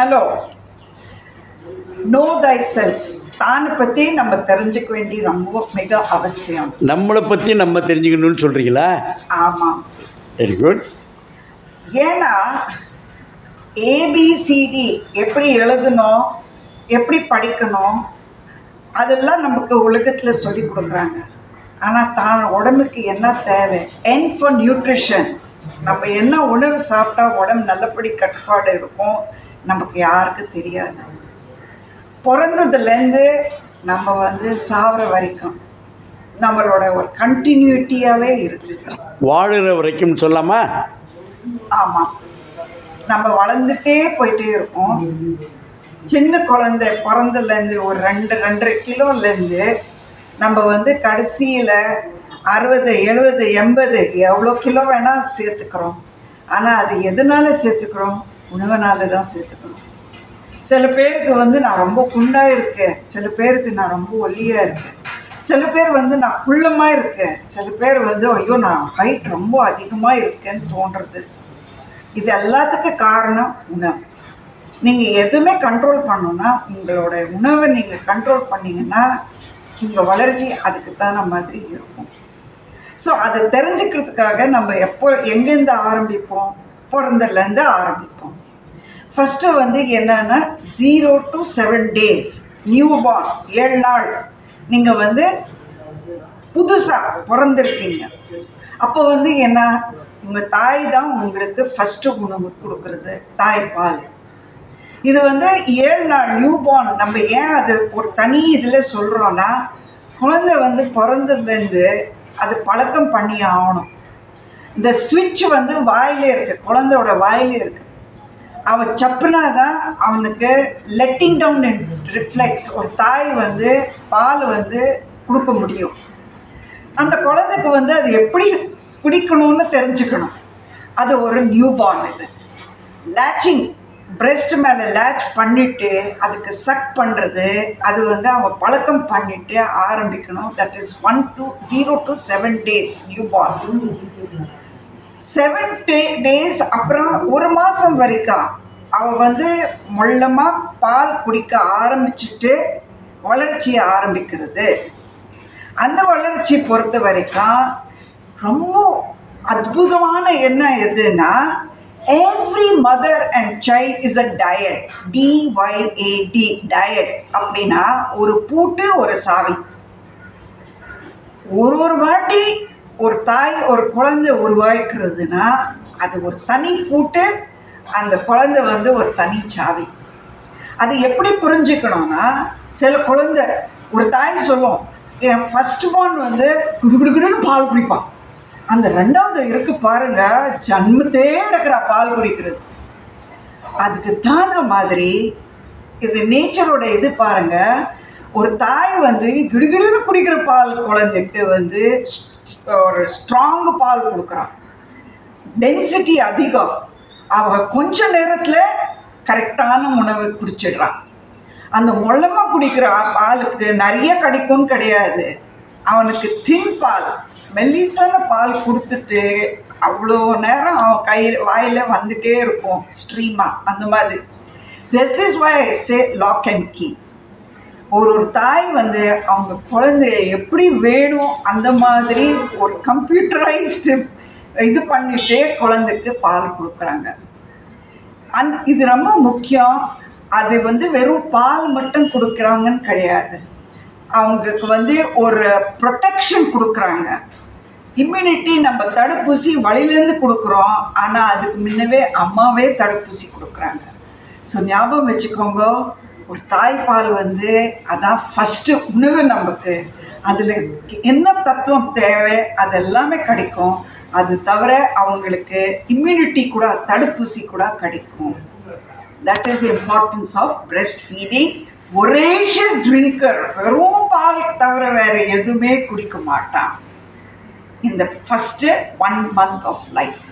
Hello no தை cells தானை பற்றி நம்ம தெரிஞ்சுக்க வேண்டிய ரொம்ப மிக அவசியம். நம்மளை பற்றி நம்ம தெரிஞ்சுக்கணும்னு சொல்கிறீங்களா ஆமாம் வெரி குட் ஏன்னா ஏபிசிடி எப்படி எழுதணும் எப்படி படிக்கணும் அதெல்லாம் நமக்கு உலகத்தில் சொல்லி கொடுக்குறாங்க. ஆனால் தான் உடம்புக்கு என்ன தேவை? என் ஃபார் நியூட்ரிஷன் நம்ம என்ன உணவு சாப்பிட்டா உடம்பு நல்லபடி கட்டுப்பாடு இருக்கும்? நமக்கு யாருக்கும் தெரியாது. பிறந்ததுலேருந்து நம்ம வந்து சாவர வரைக்கும் நம்மளோட ஒரு கண்டினியூட்டியாகவே இருக்குது வாழுற வரைக்கும் சொல்லாமா? ஆமாம் நம்ம வளர்ந்துட்டே போயிட்டே இருக்கோம் சின்ன குழந்தை பிறந்ததுலேருந்து ஒரு ரெண்டு ரெண்டரை கிலோலேருந்து நம்ம வந்து கடைசியில் அறுபது எழுபது எண்பது எவ்வளோ கிலோ வேணால் சேர்த்துக்கிறோம். ஆனால் அது எதனால சேர்த்துக்கிறோம்? உணவனால் தான் சேர்த்துக்கணும். சில பேருக்கு வந்து நான் ரொம்ப குண்டாக இருக்கேன். சில பேருக்கு நான் ரொம்ப ஒல்லியாக இருக்கேன். சில பேர் வந்து நான் குள்ளமாக இருக்கேன். சில பேர் வந்து ஐயோ நான் ஹைட் ரொம்ப அதிகமாக இருக்கேன்னு தோன்றுறது. இது எல்லாத்துக்கும் காரணம் உணவு. நீங்கள் எதுவுமே கண்ட்ரோல் பண்ணணும்னா உங்களோட உணவை நீங்கள் கண்ட்ரோல் பண்ணிங்கன்னா உங்கள் வளர்ச்சி அதுக்கு தான மாதிரி இருக்கும். ஸோ அதை தெரிஞ்சுக்கிறதுக்காக நம்ம எப்போ எங்கேருந்து ஆரம்பிப்போம்? பிறந்ததுலேருந்து ஆரம்பிப்போம். ஃபஸ்ட்டு வந்து என்னென்னா zero to seven days newborn ஏழு நாள். நீங்கள் வந்து புதுசாக பிறந்திருக்கீங்க. அப்போ வந்து என்ன உங்கள் தாய் தான் உங்களுக்கு ஃபஸ்ட்டு உணவு கொடுக்குறது தாய்ப்பால் இது வந்து ஏழு நாள் நியூ பார்ன் நம்ம ஏன் அது ஒரு தனி இதில் சொல்கிறோன்னா குழந்தை வந்து பிறந்ததுலேருந்து அது பழக்கம் பண்ணி ஆகணும். இந்த சுவிட்ச் வந்து வாயிலே இருக்குது குழந்தையோட வாயிலே இருக்குது அவன் சப்புனா தான் அவனுக்கு லெட்டிங் டவுன் அண்ட் ரிஃப்ளெக்ஸ் ஒரு தாய் வந்து பால் வந்து கொடுக்க முடியும். அந்த குழந்தைக்கு வந்து அது எப்படி குடிக்கணும்னு தெரிஞ்சுக்கணும். அது ஒரு நியூ பார்ன் இது. லேச்சிங் பிரெஸ்ட் மேலே லேட்ச் பண்ணிவிட்டு அதுக்கு சக் பண்ணுறது அது வந்து அவன் பழக்கம் பண்ணிவிட்டு ஆரம்பிக்கணும். That is one to zero to seven days newborn seven day days அப்புறம் ஒரு மாதம் வரைக்கும் அவள் வந்து மொள்ளமாக பால் குடிக்க ஆரம்பிச்சுட்டு வளர்ச்சியை ஆரம்பிக்கிறது. அந்த வளர்ச்சி பொறுத்த வரைக்கும் ரொம்ப அற்புதமான என்ன எதுனா every mother and child is a diet D Y A T diet அப்படின்னா ஒரு பூட்டு ஒரு சாவி. ஒரு ஒரு வாட்டி ஒரு தாய் ஒரு குழந்தை உருவாக்குறதுனா அது ஒரு தனி கூட்டு அந்த குழந்தை வந்து ஒரு தனி சாவி. அது எப்படி புரிஞ்சுக்கணும்னா சில குழந்தை ஒரு தாய் சொல்லும் என் ஃபஸ்ட் பார்ன் வந்து குடுகுடுகுடுன்னு பால் குடிப்பான். அந்த ரெண்டாவது இருக்கு பாருங்க ஜன்மத்தே எடுக்கிறா பால் குடிக்கிறது. அதுக்கு தான மாதிரி இது நேச்சரோட இது பாருங்க ஒரு தாய் வந்து கிடுகிடுன்னு குடிக்கிற பால் குழந்தைக்கு வந்து ஒரு ஸ்ட்ராங் பால் கொடுக்குறான். டென்சிட்டி அதிகம். அவங்க கொஞ்ச நேரத்தில் கரெக்டான உணவு குடிச்சிடுறான். அந்த மொள்ளமாக குடிக்கிற பாலுக்கு நிறைய கிடைக்கும்னு கிடையாது. அவனுக்கு தின் பால் மெல்லிசான பால் கொடுத்துட்டு அவ்வளோ நேரம் அவன் கையில் வாயில் வந்துட்டே இருக்கும் ஸ்ட்ரீமாக அந்த மாதிரி. This is why say lock and key ஒரு ஒரு தாய் வந்து அவங்க குழந்தைய எப்படி வேணும் அந்த மாதிரி ஒரு கம்ப்யூட்டரைஸ்டு இது பண்ணிட்டே குழந்தைக்கு பால் கொடுக்குறாங்க. அந் இது ரொம்ப முக்கியம். அது வந்து வெறும் பால் மட்டும் கொடுக்குறாங்கன்னு கிடையாது. அவங்களுக்கு வந்து ஒரு ப்ரொட்டெக்ஷன் கொடுக்குறாங்க. இம்யூனிட்டி நம்ம தடுப்பூசி வழியிலேருந்து கொடுக்குறோம். ஆனால் அதுக்கு முன்னவே அம்மாவே தடுப்பூசி கொடுக்குறாங்க. ஸோ ஞாபகம் வச்சுக்கோங்க. ஒரு தாய்ப்பால் வந்து அதான் ஃபஸ்ட்டு உணவு நமக்கு. அதில் என்ன தத்துவம் தேவை அது எல்லாமே கிடைக்கும். அது தவிர அவங்களுக்கு இம்யூனிட்டி கூட தடுப்பூசி கூட கிடைக்கும். That is importance of breast feeding voracious drinker வெறும் பால் தவிர வேறு எதுவுமே குடிக்க மாட்டான். இந்த first one month of life